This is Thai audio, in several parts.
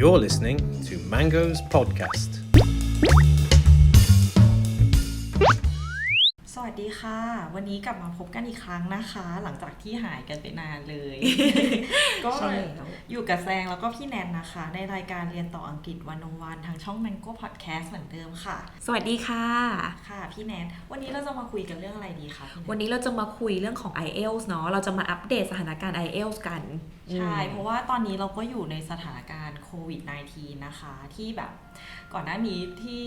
You're listening to Mango's podcast. สวัสดีค่ะ วันนี้กลับมาพบกันอีกครั้งนะคะ หลังจากที่หายกันไปนานเลย ก็ใช่แล้วอยู่กับแซงแล้วก็พี่แนนนะคะ ในรายการเรียนต่ออังกฤษวันนวันทางช่อง Mango Podcast เหมือนเดิมค่ะ สวัสดีค่ะ ค่ะพี่แนน วันนี้เราจะมาคุยกันเรื่องอะไรดีคะพี่แนนวันนี้เราจะมาคุยเรื่องของ IELTS เนาะเราจะมาอัปเดตสถานการณ์ IELTS กันใช่อืมเพราะว่าตอนนี้เราก็อยู่ในสถานการณ์โควิด -19 นะคะ ที่แบบก่อนหน้านี้ที่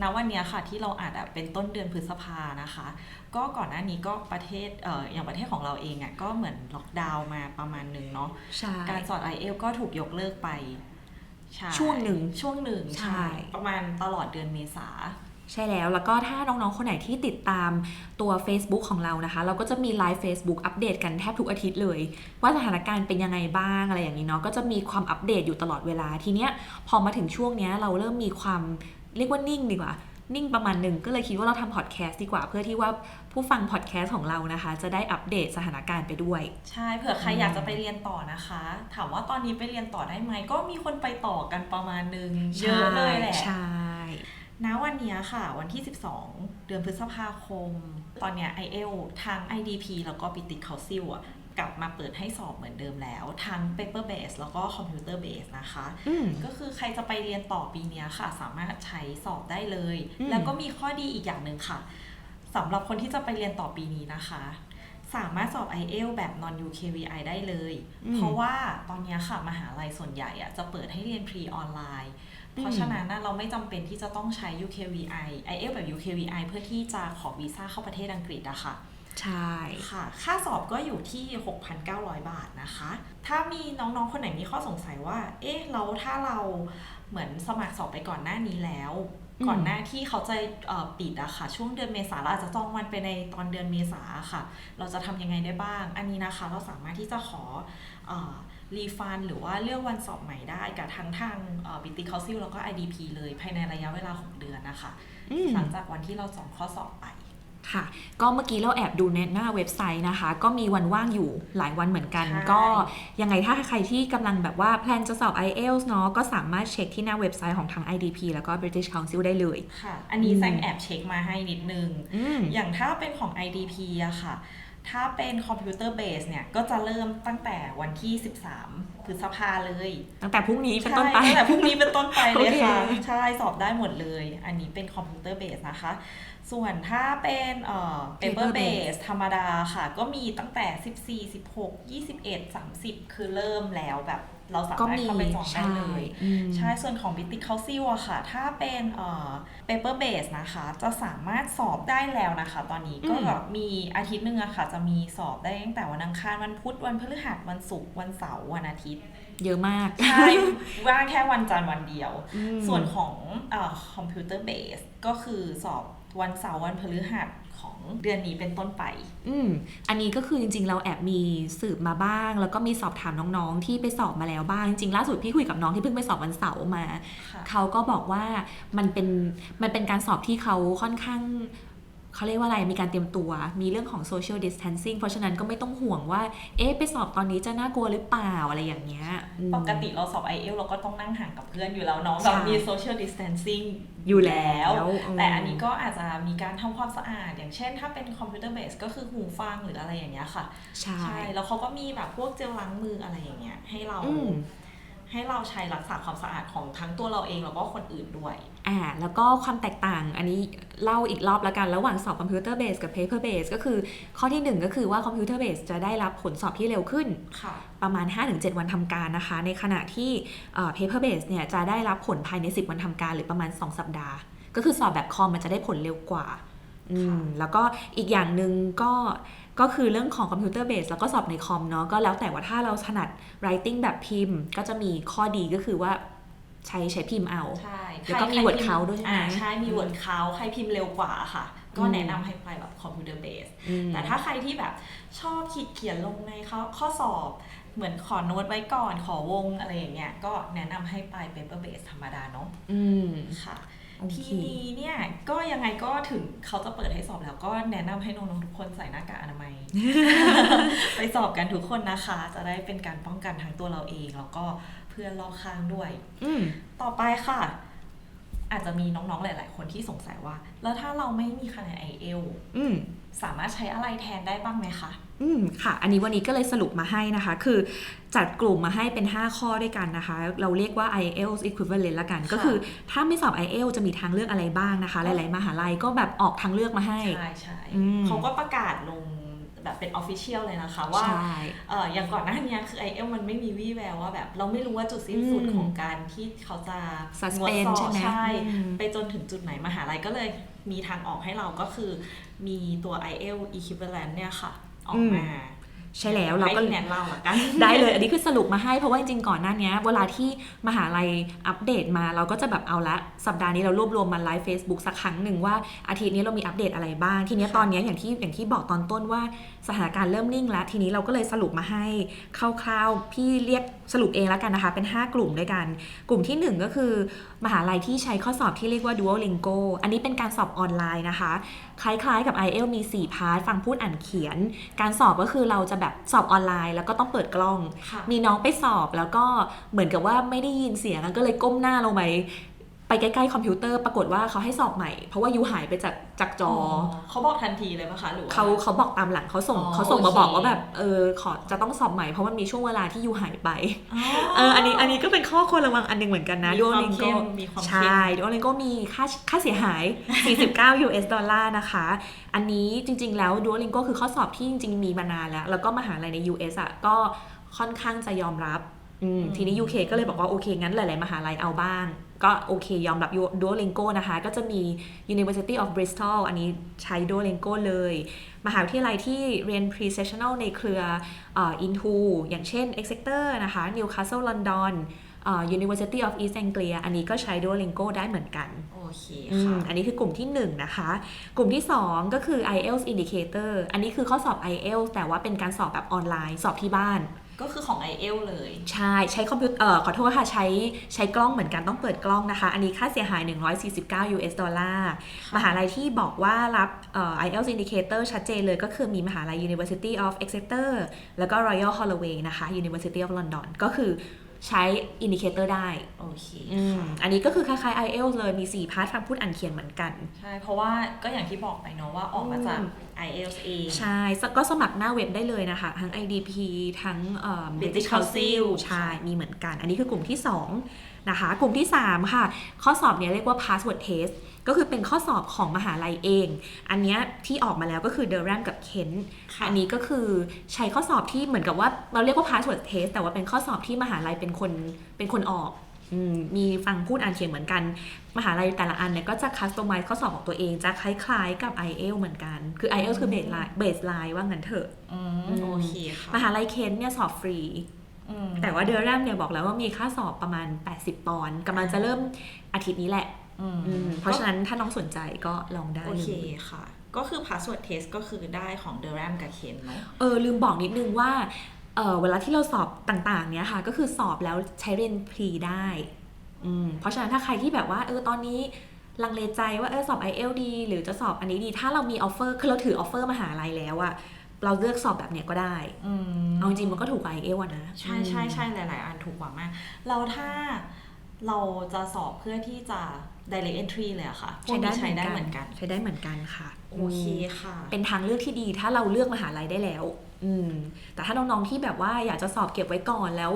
ณวันเนี้ยค่ะที่เราอาจอะเป็นต้นเดือนพฤษภานะคะ ก็ก่อนหน้านี้ก็ประเทศเอ่ออย่างประเทศของเราเองอะก็เหมือนล็อกดาวน์มาประมาณหนึ่งเนาะใช่การสอน i อเอลก็ถูกยกเลิกไปใช่ช่วงหนึ่งช่วงหนึ่งใช่ประมาณตลอดเดือนเมษาใช่แล้ว แล้วก็ถ้าน้อง ๆ คนไหนที่ติดตามตัว Facebook ของเรานะคะ เราก็จะมีไลฟ์ Facebook อัปเดตกันแทบทุกอาทิตย์เลย ว่าสถานการณ์เป็นยังไงบ้างอะไรอย่างนี้เนาะก็จะมีความอัปเดตอยู่ตลอดเวลาทีเนี้ยพอมาถึงช่วงเนี้ยเราเริ่มมีความ เรียกว่านิ่งดีกว่า นิ่งประมาณหนึ่งก็เลยคิดว่าเราทำพอดแคสต์ดีกว่า เพื่อที่ว่าผู้ฟังพอดแคสต์ของเรานะคะ จะได้อัปเดตสถานการณ์ไปด้วย ใช่เผื่อใครอยากจะไปเรียนต่อนะคะ ถามว่าตอนนี้ไปเรียนต่อได้ไหมก็มีคนไปต่อกันประมาณหนึงเยอะเลยแหละใช่ณวันเนี้ยค่ะวันที่ 12 เดือนพฤษภาคม ตอนเนี้ย i อเอลทาง IDP แล้วก็ปิติคาซิลอะ กลับมาเปิดให้สอบเหมือนเดิมแล้ว ทั้ง paper base แล้วก็ computer base นะคะอืมก็คือใครจะไปเรียนต่อปีเนี้ยค่ะ สามารถใช้สอบได้เลยอืมแล้วก็มีข้อดีอีกอย่างหนึ่งค่ะสำหรับคนที่จะไปเรียนต่อปีนี้นะคะ สามารถสอบ i อเอลแบบ non UKVI ได้เลย เพราะว่าตอนเนี้ยค่ะมหาลัยส่วนใหญ่อะจะเปิดให้เรียน pre ออนไลน์เพราะฉะนั้นน่ะเราไม่จำเป็นที่จะต้องใช้ UKVI i อเอลแบบ UKVI เพื่อที่จะขอวีซ่าเข้าประเทศอังกฤษอะค่ะ ใช่ค่ะ ค่าสอบก็อยู่ที่ 6,900 บาทนะคะ ถ้ามีน้องๆ คนไหนมีข้อสงสัยว่า เอ๊ะเราถ้าเราเหมือนสมัครสอบไปก่อนหน้านี้แล้วอืมก่อนหน้าที่เขาจะเอ่อปิดอะค่ะ ช่วงเดือนเมษาเราอาจจะจองวันไปในตอนเดือนเมษาค่ะ เราจะทำยังไงได้บ้าง อันนี้นะคะเราสามารถที่จะขอรีฟันหรือว่าเลือกวันสอบใหม่ได้กับทั้งทางบิติคอซิลแล้วก็ IDP เลยภายในระยะเวลา 6 เดือนนะคะอืมหลังจากวันที่เราจองข้อสอบไป ค่ะ ก็เมื่อกี้เราแอบดูในหน้าเว็บไซต์นะคะ ก็มีวันว่างอยู่หลายวันเหมือนกันใช่ก็ยังไงถ้าใครที่กำลังแบบว่าแพลนจะสอบ IELTS เนาะก็สามารถเช็คที่หน้าเว็บไซต์ของทาง IDP แล้วก็ British Council ได้เลย ค่ะ อันนี้อืมแซงแอบเช็คมาให้นิดนึงอืมอย่างถ้าเป็นของ IDP อะค่ะ ถ้าเป็นคอมพิวเตอร์เบสเนี่ยก็จะเริ่มตั้งแต่วันที่ 13พฤษภาเลย ตั้งแต่พรุ่งนี้เป็นต้นไปใช่ตั้งแต่พรุ่งนี้เป็นต้นไปเลยค่ะโอเคใช่สอบได้หมดเลย อันนี้เป็นคอมพิวเตอร์เบสนะคะ ส่วนถ้าเป็นเอ่อ paper base ธรรมดาค่ะ ก็มีตั้งแต่ 14 16 21 30 คือเริ่มแล้วแบบ เราสาก็มารถมีเข้าไปจองได้ใช่เลยอืมใช่ส่วนของ b i t i c Council อะค่ะ ถ้าเป็นเอ่อ paper base นะคะ จะสามารถสอบได้แล้วนะคะ ตอนนี้ก็อืมแบบมีอาทิตย์หนึ่งอะค่ะ จะมีสอบได้ตั้งแต่วันอังคารวันพุธวันพฤหัสวันศุกร์วันเสาร์วันอาทิตย์เยอะมาก ใช่ ว่างแค่วันจันทร์วันเดียวอืมส่วนของเอ่อ computer base ก็คือสอบวันเสาร์วันพฤหัส ของเดือนนี้เป็นต้นไป อืมอันนี้ก็คือจริงๆ เราแอบมีสืบมาบ้าง แล้วก็มีสอบถามน้องๆ ที่ไปสอบมาแล้วบ้าง จริงๆ ล่าสุดพี่คุยกับน้องที่เพิ่งไปสอบวันเสาร์มาค่ะเขาก็บอกว่ามันเป็นมันเป็นการสอบที่เขาค่อนข้าง เขาเรียกว่าอะไรมีการเตรียมตัว มีเรื่องของ social distancing เพราะฉะนั้นก็ไม่ต้องห่วงว่า เอ๊ะ ไปสอบตอนนี้จะน่ากลัวหรือเปล่าอะไรอย่างเงี้ยอืมปกติเราสอบ i อเอลเราก็ต้องนั่งห่างกับเพื่อนอยู่แล้วเนาะใช่แบบมี social distancing อยู่แล้ว แต่อันนี้ก็อาจจะมีการทำความสะอาด อย่างเช่น ถ้าเป็นคอมพิวเตอร์เบสก็คือหูฟังหรืออะไรอย่างเงี้ยค่ะ ใช่ แล้วเขาก็มีแบบพวกเจลล้างมืออะไรอย่างเงี้ยให้เราอืม ให้เราใช้รักษาความสะอาดของทั้งตัวเราเองแล้วก็คนอื่นด้วย อ่าแล้วก็ความแตกต่างอันนี้เล่าอีกรอบแล้วกันระหว่างสอบคอมพิวเตอร์เบสกับ paper base ก็คือข้อที่หนึ่งก็คือว่าคอมพิวเตอร์เบสจะได้รับผลสอบที่เร็วขึ้น ค่ะ ประมาณ 5-7 วันทำการนะคะ ในขณะที่เอ่อ paper base เนี่ยจะได้รับผลภายใน 10 วันทำการหรือประมาณ 2 สัปดาห์ ก็คือสอบแบบคอมมันจะได้ผลเร็วกว่าอืมแล้วก็อีกอย่างหนึ่งก็ ก็คือเรื่องของคอมพิวเตอร์เบสแล้วก็สอบในคอมเนาะก็แล้วแต่ว่าถ้าเราถนัด writing แบบพิมพ์ ก็จะมีข้อดีก็คือว่าใช้ใช้พิมพ์เอา ใช่แล้วก็มีใคร word พิพ์ count ด้วยใช่ไหมอ่าใช่ มีอืม word count ใครพิมพ์เร็วกว่าค่ะ ก็อืมแนะนำให้ไปแบบคอมพิวเตอร์เบสอืมแต่ถ้าใครที่แบบชอบขีดเขียนลงในข้อข้อสอบ เหมือนขอโน้ตไว้ก่อน ขอวงอะไรอย่างเงี้ย ก็แนะนำให้ไป paper base ธรรมดาเนาะ อืม ค่ะโอเค ทีนี้เนี่ยก็ยังไงก็ถึงเขาจะเปิดให้สอบแล้วก็แนะนำให้น้องๆทุกคนใส่หน้ากากอนามัย ไปสอบกันทุกคนนะคะ จะได้เป็นการป้องกันทั้งตัวเราเอง แล้วก็เพื่อนรอบข้างด้วยอืมต่อไปค่ะ อาจจะมีน้องๆหลาย ๆ คนที่สงสัยว่า แล้วถ้าเราไม่มีคะแนนไอเอลอืม สามารถใช้อะไรแทนได้บ้างไหมคะ อืมค่ะ อันนี้วันนี้ก็เลยสรุปมาให้นะคะ คือจัดกลุ่มมาให้เป็น 5 ข้อด้วยกันนะคะ เราเรียกว่า IELTS equivalent ละกัน ก็คือถ้าไม่สอบ IELTS จะมีทางเลือกอะไรบ้างนะคะ หลาย ๆ มหาลัยก็แบบออกทางเลือกมาให้ ใช่ใช่อืมเขาก็ประกาศลงแบบเป็นออฟฟิเชียลเลยนะคะว่าใช่เอออย่างก่อนหน้านี้คือ i อเอลมันไม่มีวี่แววว่าแบบเราไม่รู้ว่าจุดสิ้นสุดอืมของการที่เขาจะ Suspend งดสอบใช่ไหมใช่อืมไปจนถึงจุดไหนมหาลัยก็เลยมีทางออกให้เราก็คือ มีตัว i อเอล equivalent เนี่ยค่ะ ออกมาใช่แล้วเราก็ให้พี่แนนเล่าละกัน ได้เลยอันนี้คือสรุปมาให้เพราะว่าจริงๆก่อนหน้านี้เวลาที่มหาลัยอัปเดตมาเราก็จะแบบเอาละ สัปดาห์นี้เรารวบรวมมาไลฟ์ Facebook สักครั้งหนึ่งว่าอาทิตย์นี้เรามีอัปเดตอะไรบ้าง ทีเนี้ยค่ะตอนเนี้ยอย่างที่อย่างที่บอกตอนต้นว่าสถานการณ์เริ่มนิ่งแล้ว ทีนี้เราก็เลยสรุปมาให้คร่าวๆพี่เรียก สรุปเองแล้วกันนะคะ เป็น 5 กลุ่มด้วยกัน กลุ่มที่ 1 ก็คือ มหาลัยที่ใช้ข้อสอบที่เรียกว่า Duolingo อันนี้เป็นการสอบออนไลน์นะคะ คล้ายๆกับ IELTS มี 4 พาร์ท ฟังพูดอ่านเขียน การสอบก็คือเราจะแบบสอบออนไลน์ แล้วก็ต้องเปิดกล้องค่ะมีน้องไปสอบแล้วก็เหมือนกับว่าไม่ได้ยินเสียงก็เลยก้มหน้าลงไป ไปใกล้ๆคอมพิวเตอร์ปรากฏว่าเขาให้สอบใหม่ เพราะว่ายูหายไปจากจากจออเขาบอกทันทีเลยปะคะหรือว่า เขาเขาบอกตามหลังเขาส่งอ๋อเขาส่งมาโอเค บอกว่าแบบเออขอจะต้องสอบใหม่เพราะมันมีช่วงเวลาที่ยูหายไปอ๋อเอออันนี้อันนี้ก็เป็นข้อควรระวังอันหนึงเหมือนกันนะมีความ Duolingo เข้มมีความเข้ม ใช่ Duolingo มีค่าค่าเสียหาย 49 US ดอลลาร์นะคะ อันนี้จริง ๆ แล้ว Duolingo คือข้อสอบที่จริง ๆ มีมานานแล้ว แล้วก็มหาลัยใน US อะก็ค่อนข้างจะยอมรับอืมอืม ทีนี้ UK ก็เลยบอกว่า โอเค งั้นหลาย ๆ มหาลัยเอาบ้าง ก็โอเคยอมรับ Duolingo นะคะ ก็จะมี University of Bristol อันนี้ใช้ Duolingo เลย มหาวิทยาลัยที่เรียน pre-sessional ในเครือเอ่อ Into อย่างเช่น Exeter นะคะ Newcastle London เอ่อ University of East Anglia อันนี้ก็ใช้ Duolingo ได้เหมือนกัน โอเคอืค่ะมอันนี้คือกลุ่มที่ 1 นะคะ กลุ่มที่ 2 ก็คือ IELTS Indicator อันนี้คือข้อสอบ IELTS แต่ว่าเป็นการสอบแบบออนไลน์ สอบที่บ้าน ก็คือของ i อเอลเลย ใช่ใช้คอมพิวเตอร์เอ่อขอโทษค่ะ ใช้ใช้กล้องเหมือนกันต้องเปิดกล้องนะคะ อันนี้ค่าเสียหาย 149 US ดอลลาร์มหาลัยที่บอกว่ารับเอ่อ IELTS Indicator ชัดเจนเลยก็คือมีมหาลัย University of Exeter แล้วก็ Royal Holloway นะคะ University of London ก็คือ ใช้ Indicator ได้ โอเคอืมค่ะอันนี้ก็คือคล้ายๆ IELTS เลย มี 4 พาร์ทฟังพูดอ่านเขียนเหมือนกัน ใช่ เพราะว่าก็อย่างที่บอกไปเนาะว่าออกมาจากอืม IELTS เองใช่ก็สมัครหน้าเว็บได้เลยนะคะ ทั้ง IDP ทั้งเอ่อ British British Council Council ใช่ มีเหมือนกัน อันนี้คือกลุ่มที่ 2 นะคะ กลุ่มที่ 3 ค่ะ ข้อสอบเนี้ยเรียกว่า password test ก็คือเป็นข้อสอบของมหาลัยเอง อันเนี้ยที่ออกมาแล้วก็คือ Durham กับ Kent ค่ะอันนี้ก็คือใช้ข้อสอบที่เหมือนกับว่าเราเรียกว่า password test แต่ว่าเป็นข้อสอบที่มหาลัยเป็นคนเป็นคนออกอืมมีฟังพูดอ่านเขียนเหมือนกัน มหาลัยแต่ละอันเนี่ยก็จะ customize ข้อสอบของตัวเองจะคล้ายๆกับ IELTS เหมือนกัน คือ IELTS คือ baseline baseline ว่างั้นเถอะอืมโอเคค่ะมหาลัยเคนเนี่ยสอบฟรีอืม แต่ว่าเดอร์แรมเนี่ยบอกแล้วว่ามีค่าสอบประมาณ 80 ปอนด์กำลังจะเริ่มอาทิตย์นี้แหละอืมอืมเพราะฉะนั้นถ้าน้องสนใจก็ลองได้โอเลเคยค่ะ ก็คือ password test ก็คือได้ของ Durham กับ Ken เนาะเออลืมบอกนิดนึงว่าเออเวลาที่เราสอบต่างๆเนี่ยค่ะ ก็คือสอบแล้วใช้เรียนพรีได้อืมเพราะฉะนั้นถ้าใครที่แบบว่าเออตอนนี้ลังเลใจว่าเออสอบ i อเอลดีหรือจะสอบอันนี้ดี ถ้าเรามีออฟเฟอร์คือเราถือออฟเฟอร์มหาลัยแล้วอะ เราเลือกสอบแบบเนี้ยก็ได้อืมเอาจริงๆมันก็ถูกกว่า i อเอลอะนะ ใช่ใช่ใช่หลาย ๆ อันถูกกว่ามาก เราถ้าเราจะสอบเพื่อที่จะ direct entry เลยอะค่ะพวกนี้ใช้ได้เหมือนกัน ใช้ได้เหมือนกันค่ะ โอเคค่ะ เป็นทางเลือกที่ดีถ้าเราเลือกมหาลัยได้แล้ว อืม แต่ถ้าน้อง ๆ ที่แบบว่าอยากจะสอบเก็บไว้ก่อนแล้ว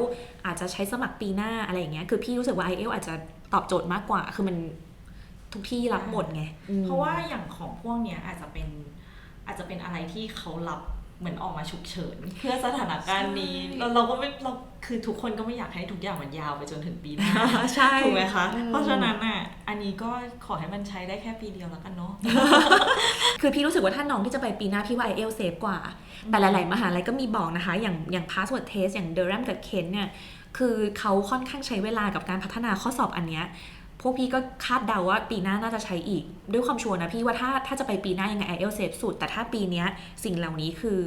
อาจจะใช้สมัครปีหน้าอะไรอย่างเงี้ย คือพี่รู้สึกว่า i อเอลอาจจะตอบโจทย์มากกว่า คือมันทุกที่รับหมดไงอืมเพราะว่าอย่างของพวกเนี้ยอาจจะเป็นอาจจะเป็นอะไรที่เขารับ เหมือนออกมาฉุกเฉิน เพื่อสถานการณ์นี้เราเราก็ไม่เราคือทุกคนก็ไม่อยากให้ทุกอย่างมันยาวไปจนถึงปีหน้าใช่ถูกไหมคะอืมเพราะฉะนั้นอะอันนี้ก็ขอให้มันใช้ได้แค่ปีเดียวแล้วกันเนาะคือพี่รู้สึกว่าถ้าน้องที่จะไปปีหน้าพี่ว่า i อเอลเซฟกว่า แต่หลาย ๆ มหาลัยก็มีบอกนะคะ อย่างอย่าง password test อย่าง Durham กับ Kent เนี่ยคือเขาค่อนข้างใช้เวลากับการพัฒนาข้อสอบอันเนี้ยพ วกพี่ก็คาดเดาว่าปีหน้าน่าจะใช้อีก ด้วยความชัวร์นะพี่ว่าถ้าถ้าจะไปปีหน้ายังไง i อเอลเซฟสุด แต่ถ้าปีเนี้ยสิ่งเหล่านี้คือ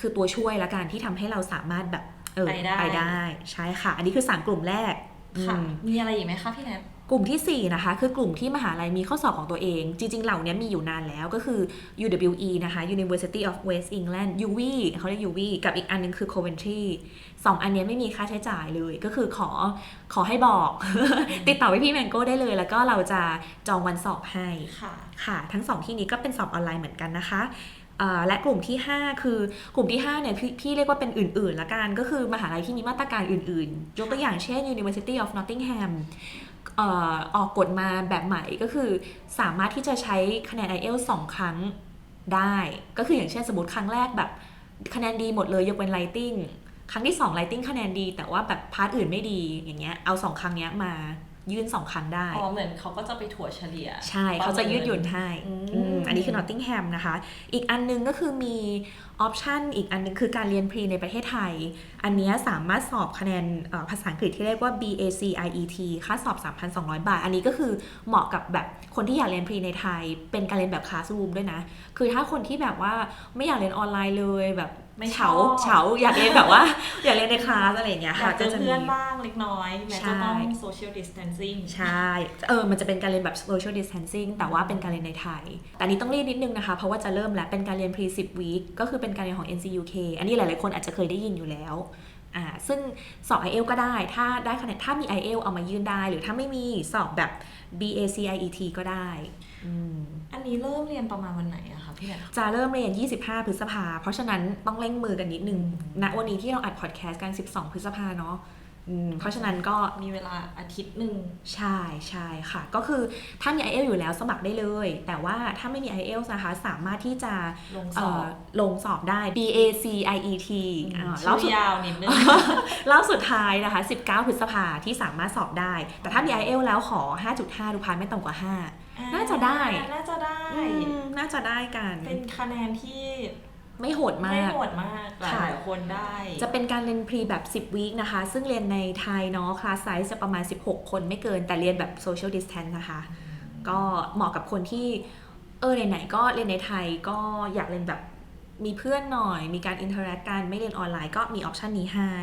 คือตัวช่วยละกันที่ทำให้เราสามารถแบบเออไปได้ไปได้ใช่ค่ะ อันนี้คือ3กลุ่มแรกค่ะอืมมีอะไรอีกไหมคะพี่แนท กลุ่มทีสี่ 4 นะคะ คือกลุ่มที่มหาลัยมีข้อสอบของตัวเอง จริง ๆ เหล่านี้มีอยู่นานแล้วก็คือ UWE นะคะ University of West England UW เขาเรียก UW กับอีกอันนึงคือ Coventry สองอันเนี้ยไม่มีค่าใช้จ่ายเลย ก็คือขอขอให้บอก ติดต่อไปพี่แมงโก้ได้เลย แล้วก็เราจะจองวันสอบให้ ค่ะ ค่ะ ทั้งสองที่นี้ก็เป็นสอบออนไลน์เหมือนกันนะคะเอ่อและกลุ่มที่ 5 คือกลุ่มที่5เนี่ยพี่พี่เรียกว่าเป็นอื่นๆละกัน ก็คือมหาลัยที่มีมาตรการอื่นๆ ยกตัวอย่างเช่น University of Nottingham เออกกฎมาแบบใหม่ก็คือ สามารถที่จะใช้คะแนน i อเอลสองครั้งได้ ก็คืออย่างเช่นสมมติครั้งแรกแบบคะแนนดีหมดเลยยกเว้นไลติงครั้งที่2 Writing คะแนนดี แต่ว่าแบบพาร์ทอื่นไม่ดีอย่างเงี้ยเอาสองครั้งเนี้ยมา ยื่นสองครั้งได้ อ๋อเหมือนเขาก็จะไปถั่วเฉลี่ย ใช่ เขาจะยืดหยุ่นให้อืมอืมอันนี้คือ Nottingham นะคะ อีกอันนึงก็คือมีออปชันอีกอันนึงคือการเรียนพรีในประเทศไทย อันเนี้ยสามารถสอบคะแนนเอ่อภาษาอังกฤษที่เรียกว่า BACIET ค่าสอบ 3,200 บาท อันนี้ก็คือเหมาะกับแบบคนที่อยากเรียนพรีในไทย เป็นการเรียนแบบคลาสรูมด้วยนะ คือถ้าคนที่แบบว่าไม่อยากเรียนออนไลน์เลยแบบ ไม่เฉาชอบเฉาอยากเรียนแบบว่า อยากเรียนในคลาสอะไรอย่างเงี้ยอยาค่ะกเจอจะมีเพื่อนบ้างเล็กน้อยแม้ใช่จะต้อง social distancing ใช่เออมันจะเป็นการเรียนแบบ social distancing แต่ว่าเป็นการเรียนในไทย แต่อันนี้ต้องรีบนิดนึงนะคะ เพราะว่าจะเริ่มแล้วเป็นการเรียน pre 10 week ก็คือเป็นการเรียนของ NCUK อันนี้หลาย ๆ คนอาจจะเคยได้ยินอยู่แล้ว อ่าซึ่งสอบ IELTS ก็ได้ถ้าได้คะแนนถ้ามี IELTS เอามายื่นได้ หรือถ้าไม่มีสอบแบบ BACIET ก็ได้อืมอันนี้เริ่มเรียนประมาณวันไหนอะคะพี่แนนจะเริ่มเรียน 25 พฤษภา เพราะฉะนั้นต้องเร่งมือกันนิดนึงณวันนี้ที่เราอัดพอดแคสต์กัน 12 พฤษภาเนาะอืม เพราะฉะนั้นก็มีเวลาอาทิตย์หนึ่งใช่ใช่ค่ะ ก็คือถ้ามี IELTS อยู่แล้วสมัครได้เลย แต่ว่าถ้าไม่มี IELTS นะคะ สามารถที่จะลงสเอ่อบอลงสอบได้ BACIET อ่ารอบชื่สุอดยาวนิดนึงรอบสุดท้ายนะคะ 19 พฤษภาที่สามารถสอบได้ แต่ถ้ามี IELTS แล้วขอ 5.5ทุกพานไม่ต่ำกว่า 5 น่าจะได้ น่าจะได้อืมน่าจะได้กัน เป็นคะแนนที่ ไม่โหดมาไม่ก โหดมากหค่ะลายๆคนได้ จะเป็นการเรียนพรีแบบ 10 วีคนะคะ ซึ่งเรียนในไทยเนาะ คลาสไซส์จะประมาณ 16 คนไม่เกิน แต่เรียนแบบ social distance นะคะ ก็เหมาะกับคนที่ เออไหนๆก็เรียนในไทยก็อยากเรียนแบบ มีเพื่อนหน่อย มีการอินเทอร์แอคกันไม่เรียนออนไลน์ก็มีออปชันนี้ให้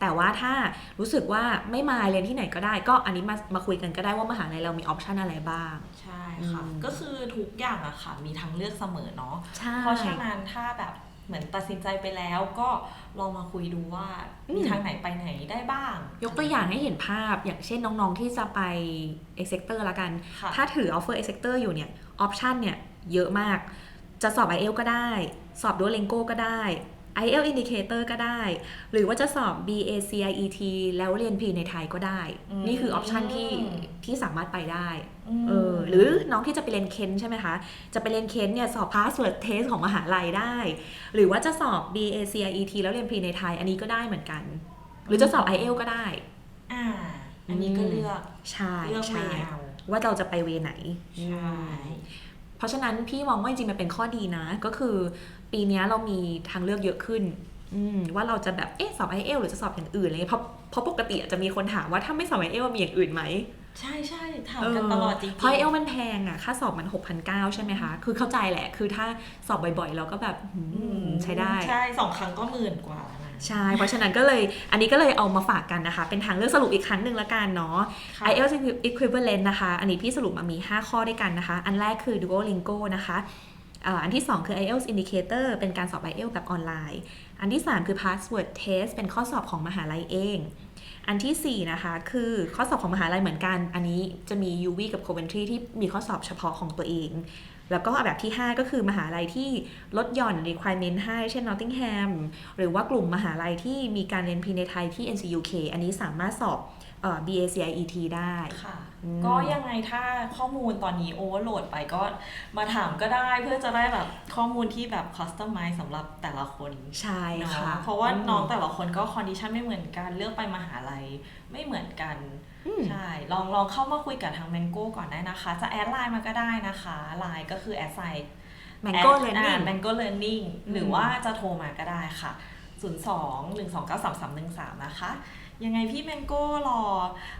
แต่ว่าถ้ารู้สึกว่าไม่มาเรียนที่ไหนก็ได้ ก็อันนี้มามาคุยกันก็ได้ว่ามหาลัยเรามีออปชันอะไรบ้าง ใช่ค่ะอืมก็คือทุกอย่างอะค่ะ มีทางเลือกเสมอเนาะใช่เพราะฉะนั้นถ้าแบบเหมือนตัดสินใจไปแล้วก็ลองมาคุยดูว่าอืมมีทางไหนไปไหนได้บ้าง ยกตัวอย่างให้เห็นภาพอย่างเช่นน้องๆที่จะไป e x e c t o r ละกันค่ะถ้าถือ offer e x e c t o r อยู่เนี่ยออปชันเนี่ยเยอะมาก จะสอบ IELTS ก็ได้ สอบ Duolingo ก็ได้ IELTS Indicator ก็ได้ หรือว่าจะสอบ BACIET แล้วเรียนพีในไทยก็ได้อืมนี่คือออปชันที่ที่สามารถไปได้มเออหรือน้องที่จะไปเรียนเคนใช่ไหมคะ จะไปเรียนเคนเนี่ยสอบ password test ของมหาลัยได้ หรือว่าจะสอบ BACIET แล้วเรียนพีในไทย อันนี้ก็ได้เหมือนกัน หรือจะสอบ IELTS ก็ได้อ่าอันนี้ก็เลือกใช่เลือกเวใช่เอาว่าเราจะไปเวไหนใช่ เพราะฉะนั้นพี่มองว่าจริงๆมันเป็นข้อดีนะ ก็คือปีเนี้ยเรามีทางเลือกเยอะขึ้นอืมว่าเราจะแบบเอ๊ะสอบไอเอลหรือจะสอบอย่างอื่นอะไรเงี้ยเพราะเพราะปกติอะจะมีคนถามว่าถ้าไม่สอบไอเอลมีอย่างอื่นไหมใช่ใช่ถามกันตลอดจริงๆเพราะไอเอลมันแพงอะค่าสอบมัน 6,900 ใช่ไหมคะ คือเข้าใจแหละ คือถ้าสอบบ่อยๆ เราก็แบบอืมอืมใช้ได้ ใช่สองครั้งก็หมื่นกว่าแล้วนะ ใช่ เพราะฉะนั้นก็เลยอันนี้ก็เลยเอามาฝากกันนะคะ เป็นทางเลือกสรุปอีกครั้งหนึ่งละกันเนาะค่ะ IELTS equivalent นะคะ อันนี้พี่สรุปมามี 5 ข้อด้วยกันนะคะ อันแรกคือ Duolingo นะคะอ่าอันที่ 2 คือ IELTS indicator เป็นการสอบ IELTS แบบออนไลน์ อันที่ 3 คือ password test เป็นข้อสอบของมหาลัยเอง อันทีสี่4 นะคะคือข้อสอบของมหาลัยเหมือนกัน อันนี้จะมี UV กับ Coventry ที่มีข้อสอบเฉพาะของตัวเอง แล้วก็แบบที่ 5 ก็คือมหาลัยที่ลดหย่อน requirement ให้ เช่น Nottingham หรือว่ากลุ่มมหาลัยที่มีการเรียนพีในไทยที่ NCUK อันนี้สามารถสอบเอ่อ BACIET ได้ค่ะอืมก็ยังไงถ้าข้อมูลตอนนี้โอเวอร์โหลดไปก็มาถามก็ได้เพื่อจะได้แบบข้อมูลที่แบบคัสตอมไมซ์สำหรับแต่ละคนใช่เนาะค่ะเพราะว่าอืมน้องแต่ละคนก็คอนดิชันไม่เหมือนกันเลือกไปมหาลัยไม่เหมือนกันอืมใช่ลองลองเข้ามาคุยกับทางแมงโก้ก่อนได้นะคะ จะแอดไลน์มาก็ได้นะคะไลน์ก็คือแอดไซ Mango Learning แมงโก้เลิร์นนิ่งอืมหรือว่าจะโทรมาก็ได้ค่ะ 02 129 3313 นะคะ ยังไงพี่แมงโก้รอ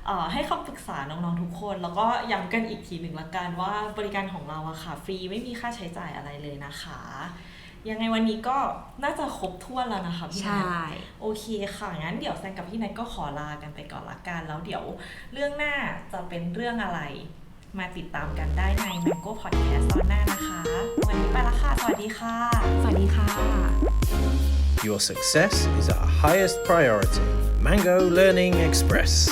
เออให้คำปรึกษาน้องๆทุกคน แล้วก็ย้ำกันอีกทีหนึ่งละกันว่าบริการของเราอะค่ะฟรีไม่มีค่าใช้จ่ายอะไรเลยนะคะ ยังไงวันนี้ก็น่าจะครบถ้วนแล้วนะคะพี่ใช่นัทโอเคค่ะงั้นเดี๋ยวแซนกับพี่นัทก็ขอลากันไปก่อนละกันแล้วเดี๋ยวเรื่องหน้าจะเป็นเรื่องอะไร มาติดตามกันได้ใน Mango Podcast ตอนหน้านะคะ วันนี้ไปละค่ะ สวัสดีค่ะ สวัสดีค่ะ Your success is our highest priority. Mango Learning Express.